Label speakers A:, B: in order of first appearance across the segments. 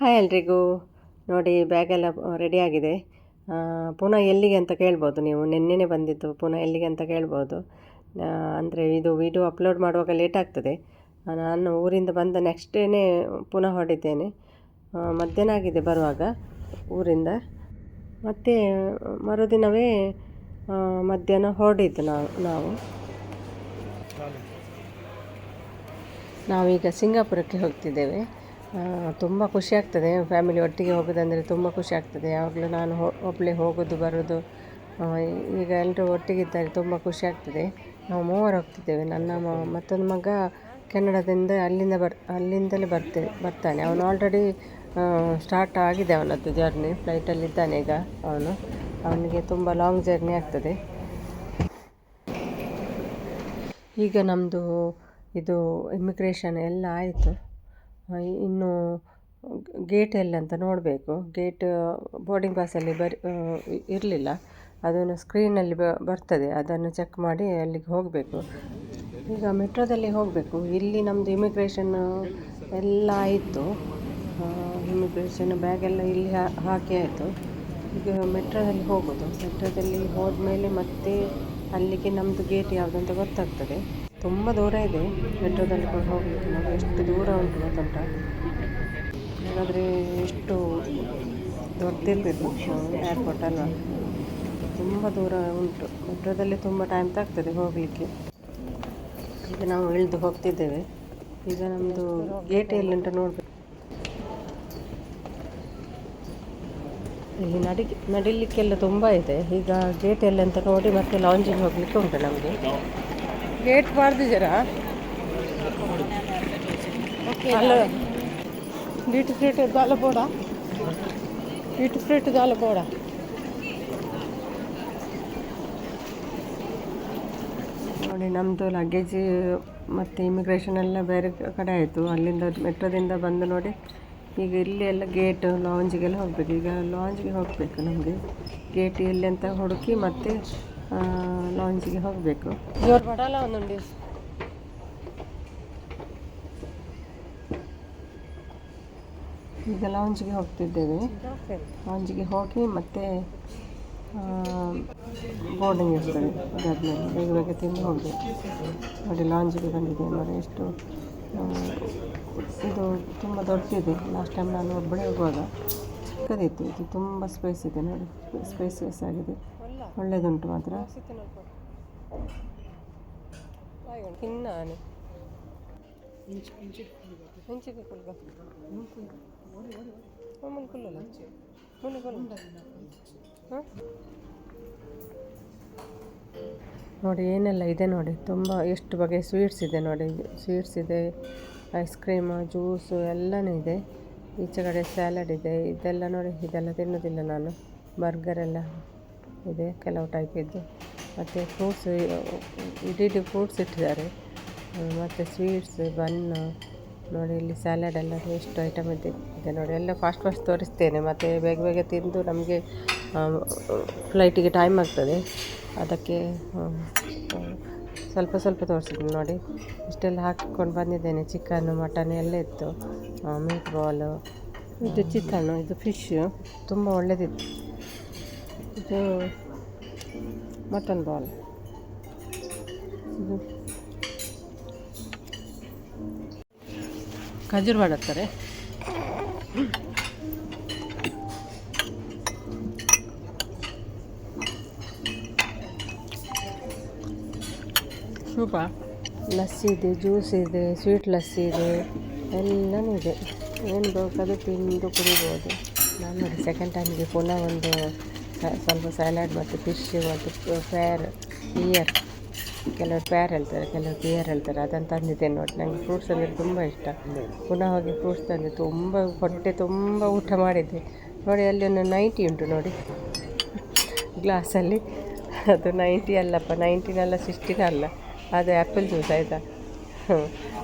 A: Hi ಎಲ್ರಿಗೂ. ನೋಡಿ ಬ್ಯಾಗೆಲ್ಲ ready ಆಗಿದೆ. ಆ, ಪುನಃ ಎಲ್ಲಿಗೆ ಅಂತ ಕೇಳ್ಬೋದು ನೀವು. ನಿನ್ನೆನೇ ಬಂದಿದ್ದು ಪುನಃ ಎಲ್ಲಿಗೆ ಅಂತ ಕೇಳ್ಬೋದು. ಅಂದರೆ ಇದು ವಿಡಿಯೋ ಅಪ್ಲೋಡ್ ಮಾಡುವಾಗ ಲೇಟ್ ಆಗ್ತದೆ. ನಾನು ಊರಿಂದ ಬಂದ ನೆಕ್ಸ್ಟ್ ಡೇನೇ ಪುನಃ ಹೊಡಿದ್ದೇನೆ ಮಧ್ಯಾಹ್ನ ಆಗಿದೆ ಬರುವಾಗ ಊರಿಂದ. ಮತ್ತು ಮರುದಿನವೇ ಮಧ್ಯಾಹ್ನ ಹೊರಡಿದ್ದು ನಾವು ನಾವು. ನಾವೀಗ ಸಿಂಗಾಪುರಕ್ಕೆ ಹೋಗ್ತಿದ್ದೇವೆ. ತುಂಬ ಖುಷಿ ಆಗ್ತದೆ. ಫ್ಯಾಮಿಲಿ ಒಟ್ಟಿಗೆ ಹೋಗೋದಂದರೆ ತುಂಬ ಖುಷಿ ಆಗ್ತದೆ. ಯಾವಾಗಲೂ ನಾನು ಒಬ್ಬಳೇ ಹೋಗೋದು, ಬರೋದು ಈಗ ಎಲ್ಲರೂ ಒಟ್ಟಿಗಿದ್ದಾರೆ, ತುಂಬ ಖುಷಿ ಆಗ್ತದೆ. ನಾವು ಮೂವರು ಹೋಗ್ತಿದ್ದೇವೆ. ನನ್ನ ಮತ್ತೊಂದು ಮಗ ಕೆನಡಾದಿಂದ ಅಲ್ಲಿಂದ ಬರ್, ಅಲ್ಲಿಂದಲೇ ಬರ್ತೆ, ಬರ್ತಾನೆ. ಅವನು ಆಲ್ರೆಡಿ ಸ್ಟಾರ್ಟ್ ಆಗಿದೆ ಅವನದ್ದು ಜರ್ನಿ ಫ್ಲೈಟಲ್ಲಿದ್ದಾನೆ ಈಗ ಅವನು. ಅವನಿಗೆ ತುಂಬ ಲಾಂಗ್ ಜರ್ನಿ ಆಗ್ತದೆ. ಈಗ ನಮ್ಮದು ಇದು ಇಮಿಗ್ರೇಷನ್ ಎಲ್ಲ ಆಯಿತು. ಇನ್ನು ಗೇಟ್ ಎಲ್ಲ ಅಂತ ನೋಡಬೇಕು. ಗೇಟ್ ಬೋರ್ಡಿಂಗ್ ಪಾಸಲ್ಲಿ ಬರಿ ಇರಲಿಲ್ಲ. ಅದನ್ನು ಸ್ಕ್ರೀನಲ್ಲಿ ಬರ್ತದೆ. ಅದನ್ನು ಚೆಕ್ ಮಾಡಿ ಅಲ್ಲಿಗೆ ಹೋಗಬೇಕು. ಈಗ ಮೆಟ್ರೋದಲ್ಲಿ ಹೋಗಬೇಕು. ಇಲ್ಲಿ ನಮ್ಮದು ಇಮಿಗ್ರೇಷನ್ ಎಲ್ಲ ಆಯಿತು. ಇಮಿಗ್ರೇಷನ್ ಬ್ಯಾಗೆಲ್ಲ ಇಲ್ಲಿ ಹಾಕಿ ಆಯಿತು. ಈಗ ಮೆಟ್ರೋದಲ್ಲಿ ಹೋಗೋದು. ಮೆಟ್ರೋದಲ್ಲಿ ಹೋದ ಮೇಲೆ ಮತ್ತೆ ಅಲ್ಲಿಗೆ ನಮ್ಮದು ಗೇಟ್ ಯಾವ್ದು ಅಂತ ಗೊತ್ತಾಗ್ತದೆ. ತುಂಬ ದೂರ ಇದೆ. ಮೆಟ್ರೋದಲ್ಲಿ ಕೂಡ ಹೋಗಲಿಕ್ಕೆ ನೋಡಿ ಎಷ್ಟು ದೂರ ಉಂಟು ಗೊತ್ತುಂಟಾ? ಹಾಗಾದರೆ ಎಷ್ಟು ದೊಡ್ಡದಿರಬೇಕು ಏರ್ಪೋರ್ಟ್ ಅಲ್ವಾ? ತುಂಬ ದೂರ ಉಂಟು. ಮೆಟ್ರೋದಲ್ಲಿ ತುಂಬ ಟೈಮ್ ತಾಗ್ತದೆ ಹೋಗಲಿಕ್ಕೆ. ಈಗ ನಾವು ಇಳಿದು ಹೋಗ್ತಿದ್ದೇವೆ. ಈಗ ನಮ್ಮದು ಗೇಟ್ ಎಲ್ಲಿ ಉಂಟು ನೋಡಬೇಕು? ಇಲ್ಲಿ ನಡಿ ನಡಿಲಿಕ್ಕೆಲ್ಲ ತುಂಬ ಇದೆ. ಈಗ ಗೇಟ್ ಎಲ್ಲ ಅಂತ ನೋಡಿ ಮತ್ತೆ ಲಾಂಜಿಗೆ ಹೋಗ್ಲಿಕ್ಕೆ ಉಂಟು ನಮಗೆ. ಗೇಟ್ ಮಾಡ್ದಿದ್ದೀರಾ ಅಲ್ಲ ಡ್ಯೂಟಿ ಫ್ರೀಟ್ ದಾಲ ಬೋಡ ಡ್ಯೂಟಿ ಫ್ರೀಟ್ ದಾಲ ಬೋಡ ನೋಡಿ ನಮ್ಮದು ಲಗೇಜ್ ಮತ್ತು ಇಮಿಗ್ರೇಷನ್ ಎಲ್ಲ ಬೇರೆ ಕಡೆ ಆಯಿತು. ಅಲ್ಲಿಂದ ಮೆಟ್ರೋದಿಂದ ಬಂದು ನೋಡಿ. ಈಗ ಇಲ್ಲಿ ಎಲ್ಲ ಗೇಟ್ ಲಾಂಜಿಗೆಲ್ಲ ಹೋಗಬೇಕು. ಈಗ ಲಾಂಜ್ಗೆ ಹೋಗಬೇಕು ನಮಗೆ. ಗೇಟ್ ಎಲ್ಲಿ ಅಂತ ಹುಡುಕಿ ಮತ್ತೆ ಲಾಂಜಿಗೆ ಹೋಗಬೇಕು. ಜೋರು ಬಡಲ್ಲ ಒಂದೊಂದು ಈಗ ಲಾಂಜಿಗೆ ಹೋಗ್ತಿದ್ದೇವೆ. ಲಾಂಜಿಗೆ ಹೋಗಿ ಮತ್ತೆ ಬೋರ್ಡಿಂಗ್ ಇರ್ತದೆ. ಅದಾದಮೇಲೆ ಬೇಗ ಬೇಗ ತಿಂದು ಹೋಗಬೇಕು. ನೋಡಿ ಲಾಂಜಿಗೆ ಬಂದಿದೆ ನೋಡಿ ಎಷ್ಟು ಇದು ತುಂಬ ದೊಡ್ಡದಿದೆ. ಲಾಸ್ಟ್ ಟೈಮ್ ನಾನು ಒಬ್ಬಳೇ ಹೋಗುವಾಗ ಚಿಕ್ಕದಿತ್ತು. ಇದು ತುಂಬ ಸ್ಪೇಸ್ ಇದೆ ನೋಡಿ. ಸ್ಪೇಸಿಯಸ್ ಆಗಿದೆ. ಒಳ್ಳೆಯದುಂಟು ಮಾತ್ರ. ನೋಡಿ, ಏನೆಲ್ಲ ಇದೆ ನೋಡಿ. ತುಂಬ ಎಷ್ಟು ಬಗೆಯ ಸ್ವೀಟ್ಸ್ ಇದೆ ನೋಡಿ. ಸ್ವೀಟ್ಸ್ ಇದೆ, ಐಸ್ ಕ್ರೀಮ್, ಜ್ಯೂಸು ಎಲ್ಲನೂ ಇದೆ. ಈಚೆ ಕಡೆ ಸ್ಯಾಲಡ್ ಇದೆ. ಇದೆಲ್ಲ ನೋಡಿ, ಇದೆಲ್ಲ ತಿನ್ನೋದಿಲ್ಲ ನಾನು. ಬರ್ಗರ್ ಎಲ್ಲ ಇದೆ, ಕೆಲವು ಟೈಪ್ ಇದ್ದು. ಮತ್ತು ಫ್ರೂಟ್ಸ್ ಇಡೀ ಫ್ರೂಟ್ಸ್ ಇಟ್ಟಿದ್ದಾರೆ. ಮತ್ತು ಸ್ವೀಟ್ಸ್ ಬನ್ನು ನೋಡಿ, ಇಲ್ಲಿ ಸ್ಯಾಲಡ್ ಎಲ್ಲ ಎಷ್ಟು ಐಟಮ್ ಇದೆ ಇದೆ ನೋಡಿ. ಎಲ್ಲ ಫಾಸ್ಟ್ ಫಾಸ್ಟ್ ತೋರಿಸ್ತೇನೆ. ಮತ್ತು ಬೇಗ ಬೇಗ ತಿಂದು ನಮಗೆ ಫ್ಲೈಟಿಗೆ ಟೈಮ್ ಆಗ್ತದೆ. ಅದಕ್ಕೆ ಸ್ವಲ್ಪ ಸ್ವಲ್ಪ ತೋರಿಸಿದ್ದೀನಿ ನೋಡಿ. ಇಷ್ಟೆಲ್ಲ ಹಾಕಿಕೊಂಡು ಬಂದಿದ್ದೇನೆ. ಚಿಕನ್ನು ಮಟನ್ ಎಲ್ಲ ಇತ್ತು. ಮೀಟ್ ಬಾಲು ಇದು ಚಿಕನ್ನು ಇದು ಫಿಶ್ ತುಂಬ ಒಳ್ಳೆಯದಿತ್ತು ಇದು ಮಟನ್ ಬಾಲ್ ಖಜೂರ್ ಮಾಡುತ್ತಾರೆ ಸೂಪ? ಲಸ್ಸಿ ಇದೆ, ಜ್ಯೂಸ್ ಇದೆ, ಸ್ವೀಟ್ ಲಸ್ಸಿ ಇದೆ, ಎಲ್ಲನೂ ಇದೆ. ಏನು ಬೇಕಾದರೂ ತಿಂದು ಕುಡಿಬೋದು. ನಾನು ನೋಡಿ ಸೆಕೆಂಡ್ ಟೈಮಿಗೆ ಪುನಃ ಒಂದು ಸ್ವಲ್ಪ ಸ್ಯಾಲಡ್ ಮತ್ತು ಫಿಶ್ ಮತ್ತು ಫೇರ್ ಇಯರ್ ಕೆಲವರು ಪ್ಯಾರ್ ಹೇಳ್ತಾರೆ, ಕೆಲವರು ಪಿಯರ್ ಹೇಳ್ತಾರೆ, ಅದನ್ನು ತಂದಿದ್ದೇನೆ ನೋಡಿ. ನನಗೆ ಫ್ರೂಟ್ಸ್ ಅಂದರೆ ತುಂಬ ಇಷ್ಟ. ಪುನಃ ಹೋಗಿ ಫ್ರೂಟ್ಸ್ ತಂದು ತುಂಬ ಹೊಟ್ಟೆ ತುಂಬ ಊಟ ಮಾಡಿದ್ದೆ. ನೋಡಿ, ಅಲ್ಲಿ ಒಂದು ನೈಂಟಿ ಉಂಟು ನೋಡಿ. ಗ್ಲಾಸಲ್ಲಿ. ಅದು ನೈಂಟಿ ಅಲ್ಲಪ್ಪ ನೈಂಟಿನಲ್ಲ ಸಿಕ್ಸ್ಟಿನ ಅಲ್ಲ ಅದು ಆ್ಯಪಲ್ ಜ್ಯೂಸ್ ಆಯಿತಾ?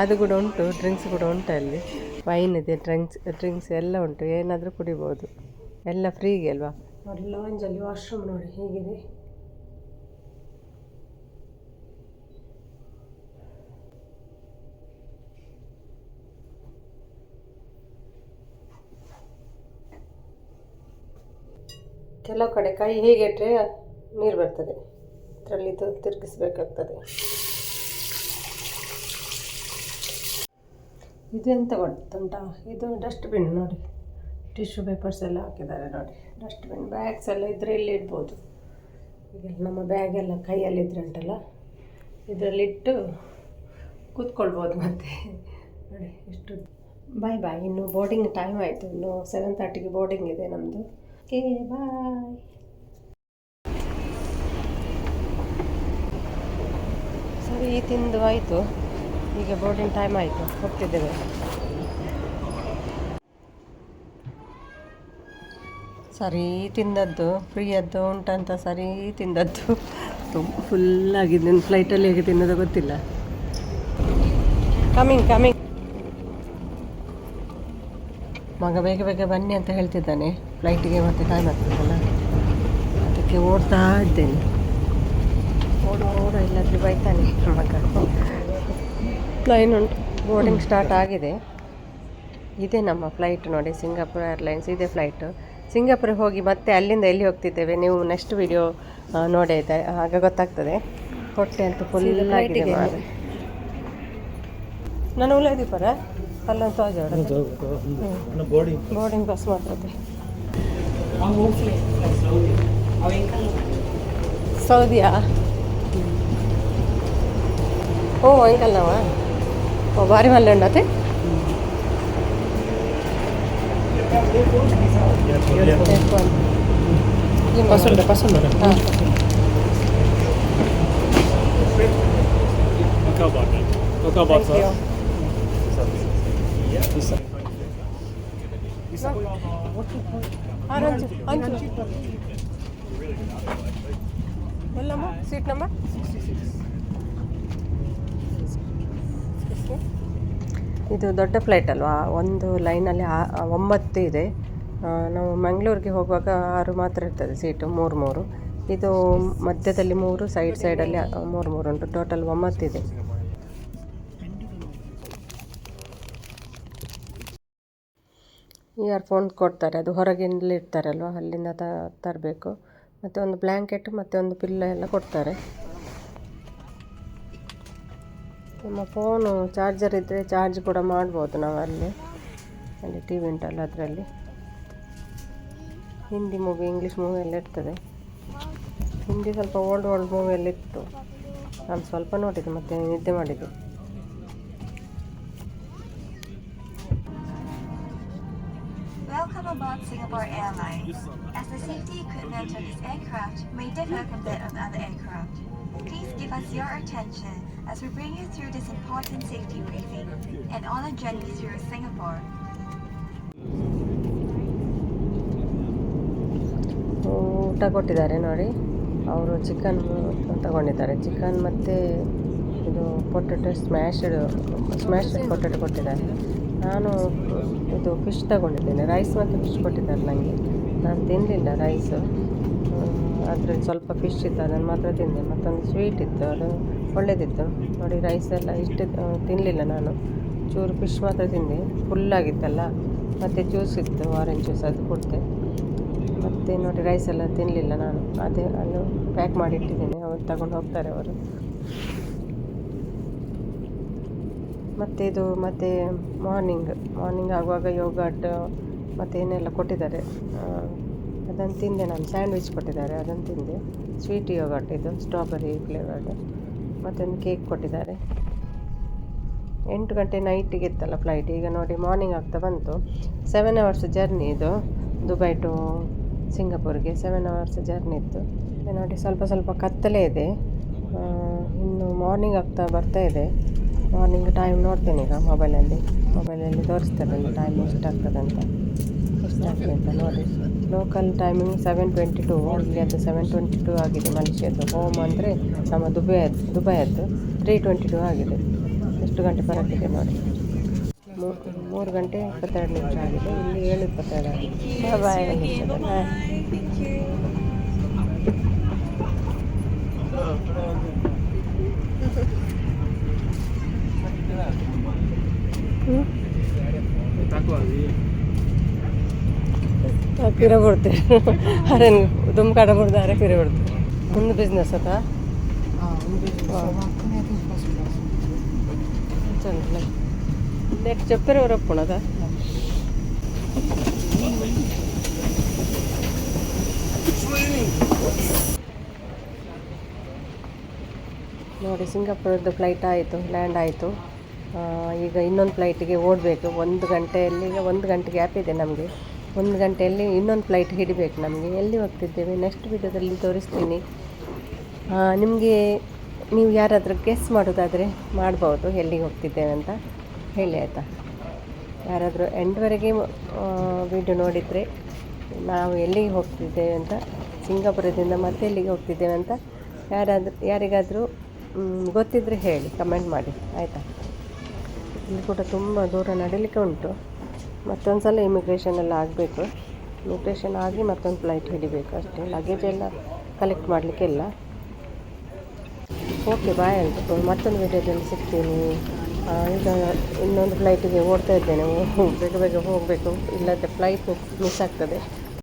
A: ಅದು ಕೂಡ ಉಂಟು ಡ್ರಿಂಕ್ಸ್ ಕೂಡ ಉಂಟು ಅಲ್ಲಿ. ವೈನ್ ಇದೆ ಡ್ರಿಂಕ್ಸ್ ಡ್ರಿಂಕ್ಸ್ ಎಲ್ಲ ಉಂಟು. ಏನಾದರೂ ಕುಡಿಬೋದು. ಎಲ್ಲ ಫ್ರೀಗೆ ಅಲ್ವಾ? ಲಾಂಜಲ್ಲಿ ವಾಶ್ರೂಮ್ ನೋಡಿ, ಹೇಗಿದೆ? ಕೆಲವು ಕಡೆ ಕೈ ಹೀಗೆ ಇಟ್ಟರೆ ನೀರು ಬರ್ತದೆ. ಅದರಲ್ಲಿ ತಿರುಗಿಸ್ಬೇಕಾಗ್ತದೆ. ಇದು ಎಂತ ಗೊತ್ತುಂಟಾ? ಇದು ಡಸ್ಟ್ಬಿನ್ ನೋಡಿ. ಟಿಶ್ಯೂ ಪೇಪರ್ಸ್ ಎಲ್ಲ ಹಾಕಿದ್ದಾರೆ ನೋಡಿ. ಡಸ್ಟ್ಬಿನ್ ಬ್ಯಾಗ್ಸ್ ಎಲ್ಲ ಇದ್ರೆ ಇಲ್ಲಿ ಇಡ್ಬೋದು. ಈಗ ನಮ್ಮ ಬ್ಯಾಗ್ ಎಲ್ಲ ಕೈಯಲ್ಲಿದ್ರೆ ಉಂಟಲ್ಲ ಇದರಲ್ಲಿಟ್ಟು ಕೂತ್ಕೊಳ್ಬೋದು ಮತ್ತೆ. ನೋಡಿ, ಇಷ್ಟು. ಬಾಯ್ ಬಾಯ್ ಇನ್ನು ಬೋರ್ಡಿಂಗ್ ಟೈಮ್ ಆಯಿತು. ಇನ್ನು ಸೆವೆನ್ ತರ್ಟಿಗೆ ಬೋರ್ಡಿಂಗ್ ಇದೆ ನಮ್ಮದು ಓಕೆ, ಬಾಯ್. ಸರಿ ತಿಂದು ಆಯಿತು. ಈಗ ಬೋರ್ಡಿಂಗ್ ಟೈಮ್ ಆಯಿತು. ಹೋಗ್ತಿದ್ದೇವೆ. ಸರಿ, ತಿಂದದ್ದು. ಫ್ರೀಯದ್ದು ಉಂಟಂತ ಸರಿ, ತಿಂದದ್ದು. ತುಂಬ ಫುಲ್ಲಾಗಿದೆ ನಿನ್ನ ಫ್ಲೈಟಲ್ಲಿ ಹೇಗೆ ತಿನ್ನೋದು ಗೊತ್ತಿಲ್ಲ. ಕಮಿಂಗ್ ಕಮಿಂಗ್ ಮಗ ಬೇಗ ಬೇಗ ಬನ್ನಿ ಅಂತ ಹೇಳ್ತಿದ್ದಾನೆ. ಫ್ಲೈಟಿಗೆ ಮತ್ತೆ ಟೈಮ್ ಆಗ್ತದಲ್ಲ? ಅದಕ್ಕೆ ಓಡ್ತಾ ಇದ್ದೇನೆ. ಓಡು ಓಡು ಇಲ್ಲಾದ್ರೆ ಬೈತಾನೆ ಮಗ. ಪ್ಲೈನ್ ಉಂಟು. ಬೋರ್ಡಿಂಗ್ ಸ್ಟಾರ್ಟ್ ಆಗಿದೆ. ಇದೆ ನಮ್ಮ ಫ್ಲೈಟ್ ನೋಡಿ ಸಿಂಗಾಪುರ್ ಏರ್ಲೈನ್ಸ್ ಇದೆ ಫ್ಲೈಟು ಸಿಂಗಾಪುರ ಹೋಗಿ ಮತ್ತೆ ಅಲ್ಲಿಂದ ಎಲ್ಲಿ ಹೋಗ್ತಿದ್ದೇವೆ? ನೀವು ನೆಕ್ಸ್ಟ್ ವಿಡಿಯೋ ನೋಡಿ ಆಯ್ತಾ ಆಗ ಗೊತ್ತಾಗ್ತದೆ. ಹೊಟ್ಟೆ ಅಂತ ಫುಲ್ ಆಗಿದೆ ನಾನು ಉಳ್ಳದೀಪರ ಅಲ್ಲೊಂದು ತೋಜ ಬೋರ್ಡಿಂಗ್ ಬಸ್ ಮಾತ್ರ ಸೌದಿಯಾ ಓ ಅಂಕಲ್ ನಾವ ಓ ಭಾರಿ ಮಲ್ಲೆ ಉಂಡತೆ
B: Pasal dah, pasal dah.
A: ಹಾಂ
B: Kau bawa. Kau bawa
A: ಇದು ದೊಡ್ಡ ಫ್ಲೈಟ್ ಅಲ್ವಾ? ಒಂದು ಲೈನಲ್ಲಿ ಒಂಬತ್ತು ಇದೆ. ನಾವು ಮಂಗಳೂರಿಗೆ ಹೋಗುವಾಗ ಆರು ಮಾತ್ರ ಇರ್ತದೆ ಸೀಟು ಮೂರು ಮೂರು. ಇದು ಮಧ್ಯದಲ್ಲಿ ಮೂರು ಸೈಡ್ ಸೈಡಲ್ಲಿ ಮೂರು ಮೂರು ಉಂಟು. ಟೋಟಲ್ ಒಂಬತ್ತಿದೆ ಇಯರ್ಫೋನ್ ಕೊಡ್ತಾರೆ, ಅದು ಹೊರಗಿಂದಲೇ ಇರ್ತಾರಲ್ವ ಅಲ್ಲಿಂದ ತ, ತರಬೇಕು. ಮತ್ತು ಒಂದು ಬ್ಲ್ಯಾಂಕೆಟ್ ಮತ್ತು ಒಂದು ಪಿಲ್ಲ ಎಲ್ಲ ಕೊಡ್ತಾರೆ. ನಮ್ಮ ಫೋನು ಚಾರ್ಜರ್ ಇದ್ದರೆ ಚಾರ್ಜ್ ಕೂಡ ಮಾಡ್ಬೋದು ನಾವು ಅಲ್ಲಿ ಅಲ್ಲಿ ಟಿ ವಿ ಉಂಟಲ್ಲ ಅದರಲ್ಲಿ. ಹಿಂದಿ ಮೂವಿ ಇಂಗ್ಲೀಷ್ ಮೂವಿ ಎಲ್ಲ ಇರ್ತದೆ. ಹಿಂದಿ ಸ್ವಲ್ಪ ಓಲ್ಡ್ ಓಲ್ಡ್ ಮೂವಿ ಎಲ್ಲ ಇತ್ತು. ನಾನು ಸ್ವಲ್ಪ ನೋಡಿದ್ದೆ, ಮತ್ತು ನಿದ್ದೆ ಮಾಡಿದ್ದೆ.
C: Singapore Airlines. As the safety equipment of this aircraft may differ from that of other aircraft, please give us your attention as we bring you through this important safety briefing and on a journey through Singapore.
A: ಊಟ ಕೊಟ್ಟಿದ್ದಾರೆ ನೋಡಿ ಅವರು chicken ತಗೊಂಡಿದ್ದಾರೆ chicken ಮತ್ತು ಇದು potato smashed smashed potato ಕೊಟ್ಟಿದ್ದಾರೆ ನಾನು ಇದು ಫಿಶ್ ತಗೊಂಡಿದ್ದೇನೆ. ರೈಸ್ ಮತ್ತು ಫಿಶ್ ಕೊಟ್ಟಿದ್ದಾರೆ ನನಗೆ ನಾನು ತಿನ್ನಲಿಲ್ಲ ರೈಸು ಅದರಲ್ಲಿ ಸ್ವಲ್ಪ ಫಿಶ್ ಇತ್ತು, ಅದನ್ನು ಮಾತ್ರ ತಿಂದೆ. ಮತ್ತೊಂದು ಸ್ವೀಟ್ ಇತ್ತು, ಅದು ಒಳ್ಳೆಯದಿತ್ತು ನೋಡಿ ರೈಸ್ ಎಲ್ಲ ಇಷ್ಟು ತಿನ್ನಲಿಲ್ಲ ನಾನು. ಚೂರು ಫಿಶ್ ಮಾತ್ರ ತಿಂದೆ. ಫುಲ್ಲಾಗಿತ್ತಲ್ಲ ಮತ್ತು ಜ್ಯೂಸ್ ಇತ್ತು ಆರೆಂಜ್ ಜ್ಯೂಸ್ ಅದು ಕೊಡ್ತೆ ಮತ್ತು ನೋಡಿ ರೈಸ್ ಎಲ್ಲ ತಿನ್ನಲಿಲ್ಲ ನಾನು. ಅದೇ, ಅದು ಪ್ಯಾಕ್ ಮಾಡಿ ಇಟ್ಟಿದ್ದೀನಿ ಅವ್ರು ತಗೊಂಡು ಹೋಗ್ತಾರೆ ಅವರು. ಮತ್ತು ಇದು ಮತ್ತು ಮಾರ್ನಿಂಗ್ ಮಾರ್ನಿಂಗ್ ಆಗುವಾಗ ಯೋಗಾಟ್ ಮತ್ತು ಏನೆಲ್ಲ ಕೊಟ್ಟಿದ್ದಾರೆ. ಅದನ್ನು ತಿಂದೆ ನಾನು ಸ್ಯಾಂಡ್ವಿಚ್ ಕೊಟ್ಟಿದ್ದಾರೆ, ಅದನ್ನು ತಿಂದೆ. ಸ್ವೀಟ್ ಯೋಗಾಟ್ ಇದು ಸ್ಟ್ರಾಬೆರಿ ಫ್ಲೇವರ್ಡ್ ಮತ್ತೊಂದು ಕೇಕ್ ಕೊಟ್ಟಿದ್ದಾರೆ. ಎಂಟು ಗಂಟೆ ನೈಟಿಗೆ ಇತ್ತಲ್ಲ ಫ್ಲೈಟ್ ಈಗ ನೋಡಿ ಮಾರ್ನಿಂಗ್ ಆಗ್ತಾ ಬಂತು. ಸೆವೆನ್ ಅವರ್ಸ್ ಜರ್ನಿ ಇದು ದುಬೈ ಟು ಸಿಂಗಾಪುರ್ಗೆ ಸೆವೆನ್ ಅವರ್ಸ್ ಜರ್ನಿ ಇತ್ತು. ನೋಡಿ ಸ್ವಲ್ಪ ಸ್ವಲ್ಪ ಕತ್ತಲೆ ಇದೆ. ಇನ್ನು ಮಾರ್ನಿಂಗ್ ಆಗ್ತಾ ಬರ್ತಾ ಇದೆ. ಮಾರ್ನಿಂಗ್ ಟೈಮ್ ನೋಡ್ತೇನೆ ಈಗ ಮೊಬೈಲಲ್ಲಿ ಮೊಬೈಲಲ್ಲಿ ತೋರಿಸ್ತದೆ ಟೈಮ್ ಎಷ್ಟಾಗ್ತದೆ ಅಂತ. ಎಷ್ಟಾಗ್ತದೆ ಅಂತ ನೋಡಿ. Local timing seven twenty two ಇಲ್ಲಿ ಅದು ಸೆವೆನ್ ಟ್ವೆಂಟಿ ಟು ಆಗಿದೆ ಮಲೇಷ್ಯಾದ್ದು ಹೋಮ್ ಅಂದರೆ ನಮ್ಮ ದುಬೈ ದುಬೈಯದ್ದು ತ್ರೀ ಟ್ವೆಂಟಿ ಟು ಆಗಿದೆ. ಎಷ್ಟು ಗಂಟೆ ಬರೋಕ್ಕಿದೆ ನೋಡಿ. ಮೂರು ಗಂಟೆ ಇಪ್ಪತ್ತೆರಡು ನಿಮಿಷ ಆಗಿದೆ. ಇಲ್ಲಿ ಏಳು ಇಪ್ಪತ್ತೆರಡು ಆಗಿದೆ. ಬಾಯ್ ಫಿರ ಕೊಡ್ತೇವೆ. ಅರೇನು ದುಮ್ ಕಡೆ ಮುಡ್ದು ಅರೆ ಫಿರ ಕೊಡ್ತೇವೆ. ಒಂದು ಬಿಸ್ನೆಸ್ ಅದ ನೆಕ್ಸ್ಟ್ ಚಪ್ಪರೆ ಉರಪ್ಪಣದ ನೋಡಿ ಸಿಂಗಾಪುರದ್ದು ಫ್ಲೈಟ್ ಆಯಿತು ಲ್ಯಾಂಡ್ ಆಯಿತು. ಈಗ ಇನ್ನೊಂದು ಫ್ಲೈಟಿಗೆ ಓಡಬೇಕು. ಒಂದು ಗಂಟೆಯಲ್ಲಿ ಒಂದು ಗಂಟೆ ಗ್ಯಾಪ್ ಇದೆ ನಮಗೆ. ಒಂದು ಗಂಟೆಯಲ್ಲಿ ಇನ್ನೊಂದು ಫ್ಲೈಟ್ ಹಿಡಿಬೇಕು ನಮಗೆ. ಎಲ್ಲಿ ಹೋಗ್ತಿದ್ದೇವೆ? ನೆಕ್ಸ್ಟ್ ವಿಡಿಯೋದಲ್ಲಿ ತೋರಿಸ್ತೀನಿ. ನಿಮಗೆ ನೀವು ಯಾರಾದರೂ ಗೆಸ್ ಮಾಡೋದಾದರೆ ಮಾಡ್ಬೋದು. ಎಲ್ಲಿಗೆ ಹೋಗ್ತಿದ್ದೇವೆ ಅಂತ ಹೇಳಿ ಆಯಿತಾ? ಯಾರಾದರೂ ಎಂಡ್ವರೆಗೆ ವಿಡಿಯೋ ನೋಡಿದರೆ ನಾವು ಎಲ್ಲಿಗೆ ಹೋಗ್ತಿದ್ದೇವೆ ಅಂತ, ಸಿಂಗಾಪುರದಿಂದ ಮತ್ತೆ ಎಲ್ಲಿಗೆ ಹೋಗ್ತಿದ್ದೇವೆ ಅಂತ ಯಾರಾದರೂ, ಯಾರಿಗಾದರೂ ಗೊತ್ತಿದ್ದರೆ ಹೇಳಿ. ಕಮೆಂಟ್ ಮಾಡಿ. ಆಯಿತಾ? ಇಲ್ಲಿ ಕೂಡ ತುಂಬ ದೂರ ನಡೀಲಿಕ್ಕೆ ಉಂಟು. ಮತ್ತೊಂದು ಸಲ ಇಮಿಗ್ರೇಷನ್ ಎಲ್ಲ ಆಗಬೇಕು. ಇಮಿಗ್ರೇಷನ್ ಆಗಿ ಮತ್ತೊಂದು ಫ್ಲೈಟ್ ಹಿಡಿಬೇಕು ಅಷ್ಟೇ. ಲಗೇಜ್ ಎಲ್ಲ ಕಲೆಕ್ಟ್ ಮಾಡಲಿಕ್ಕಿಲ್ಲ ಓಕೆ ಬಾಯ್ ಅಂತ ಮತ್ತೊಂದು ವಿಡಿಯೋದಲ್ಲಿ ಸಿಗ್ತೀನಿ. ಈಗ ಇನ್ನೊಂದು ಫ್ಲೈಟಿಗೆ ಓಡ್ತಾ ಇದ್ದೇನೆ. ಬೇಗ ಬೇಗ ಹೋಗಬೇಕು. ಇಲ್ಲದೆ ಫ್ಲೈಟ್ ಮಿಸ್ ಆಗ್ತದೆ.